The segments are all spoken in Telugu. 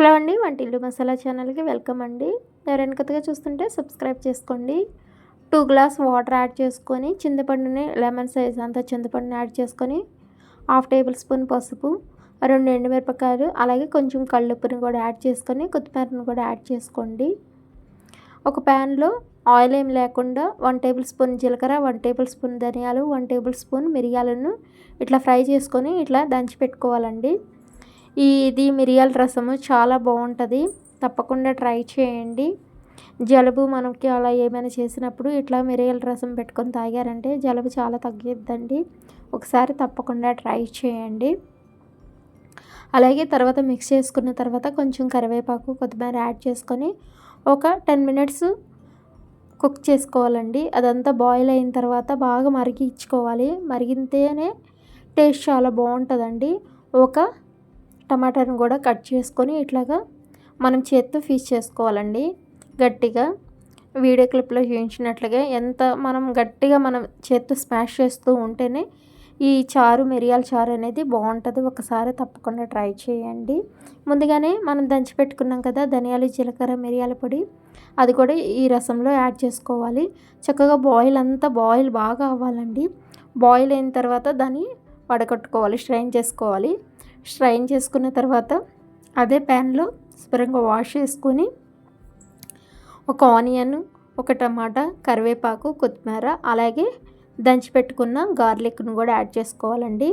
హలో అండి వంటిల్లు మసాలా ఛానల్కి వెల్కమ్ అండి. ఎవరైనా కొత్తగా చూస్తుంటే సబ్స్క్రైబ్ చేసుకోండి. టూ గ్లాస్ వాటర్ యాడ్ చేసుకొని చింతపండుని లెమన్ సైజ్ అంతా చింతపండుని యాడ్ చేసుకొని హాఫ్ టేబుల్ స్పూన్ పసుపు రెండు ఎండుమిరపకాయలు అలాగే కొంచెం కళ్ళుప్పుని కూడా యాడ్ చేసుకొని కొత్తిమీరను కూడా యాడ్ చేసుకోండి. ఒక ప్యాన్లో ఆయిల్ ఏం లేకుండా వన్ టేబుల్ స్పూన్ జీలకర్ర వన్ టేబుల్ స్పూన్ ధనియాలు వన్ టేబుల్ స్పూన్ మిరియాలను ఇట్లా ఫ్రై చేసుకొని ఇట్లా దంచి పెట్టుకోవాలండి. ఇది మిరియాల రసము. చాలా బాగుంటుంది. తప్పకుండా ట్రై చేయండి. జలుబు మనకి అలా ఏమైనా చేసినప్పుడు ఇట్లా మిరియాల రసం పెట్టుకొని తాగారంటే జలుబు చాలా తగ్గిద్దండి. ఒకసారి తప్పకుండా ట్రై చేయండి. అలాగే తర్వాత మిక్స్ చేసుకున్న తర్వాత కొంచెం కరివేపాకు కొత్తిమీర యాడ్ చేసుకొని ఒక టెన్ మినిట్స్ కుక్ చేసుకోవాలండి. అదంతా బాయిల్ అయిన తర్వాత బాగా మరిగించుకోవాలి. మరిగితేనే టేస్ట్ చాలా బాగుంటుందండి. ఒక టమాటాను కూడా కట్ చేసుకొని ఇట్లాగా మనం చేత్తో ఫీజ్ చేసుకోవాలండి గట్టిగా. వీడియో క్లిప్లో చూపించినట్లుగా ఎంత మనం గట్టిగా మనం చేత్తో స్మాష్ చేస్తూ ఉంటేనే ఈ చారు మిరియాల చారు అనేది బాగుంటుంది. ఒకసారి తప్పకుండా ట్రై చేయండి. ముందుగానే మనం దంచి పెట్టుకున్నాం కదా ధనియాలు జీలకర్ర మిరియాల పొడి. అది కూడా ఈ రసంలో యాడ్ చేసుకోవాలి. చక్కగా బాయిల్ అంతా బాయిల్ బాగా అవ్వాలండి. బాయిల్ అయిన తర్వాత దాన్ని వడగొట్టుకోవాలి స్ట్రైన్ చేసుకోవాలి. స్ట్రైన్ చేసుకున్న తర్వాత అదే ప్యాన్లో శుభ్రంగా వాష్ చేసుకొని ఒక ఆనియన్ ఒక టమాటా కరివేపాకు కొత్తిమీర అలాగే దంచి పెట్టుకున్న గార్లిక్ను కూడా యాడ్ చేసుకోవాలండి.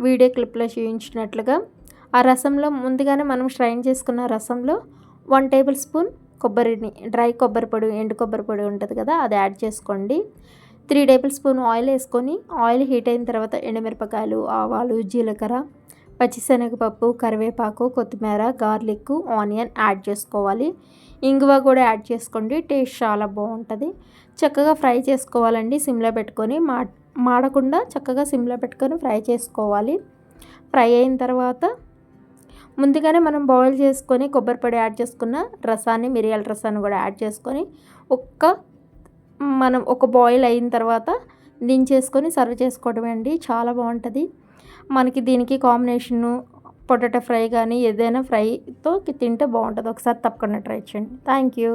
వీడియో క్లిప్లో చూపించినట్లుగా ఆ రసంలో ముందుగానే మనం స్ట్రైన్ చేసుకున్న రసంలో వన్ టేబుల్ స్పూన్ కొబ్బరిని డ్రై కొబ్బరి పొడి ఎండు కొబ్బరి పొడి ఉంటుంది కదా అది యాడ్ చేసుకోండి. త్రీ టేబుల్ స్పూన్ ఆయిల్ వేసుకొని ఆయిల్ హీట్ అయిన తర్వాత ఎండుమిరపకాయలు ఆవాలు జీలకర్ర పచ్చిశనగపప్పు కరివేపాకు కొత్తిమీర గార్లిక్ ఆనియన్ యాడ్ చేసుకోవాలి. ఇంగువ కూడా యాడ్ చేసుకోండి టేస్ట్ చాలా బాగుంటుంది. చక్కగా ఫ్రై చేసుకోవాలండి సిమ్లో పెట్టుకొని. మా మాడకుండా చక్కగా సిమ్లో పెట్టుకొని ఫ్రై చేసుకోవాలి. ఫ్రై అయిన తర్వాత ముందుగానే మనం బాయిల్ చేసుకొని కొబ్బరి పొడి యాడ్ చేసుకున్న రసాన్ని మిరియాల రసాన్ని కూడా యాడ్ చేసుకొని ఒక్క మనం ఒక బాయిల్ అయిన తర్వాత దించేసుకొని సర్వ్ చేసుకోవడమే అండి. చాలా బాగుంటుంది. మనకి దీనికి కాంబినేషను పొటాటో ఫ్రై కానీ ఏదైనా ఫ్రైతో తింటే బాగుంటుంది. ఒకసారి తప్పకుండా ట్రై చేయండి. Thank you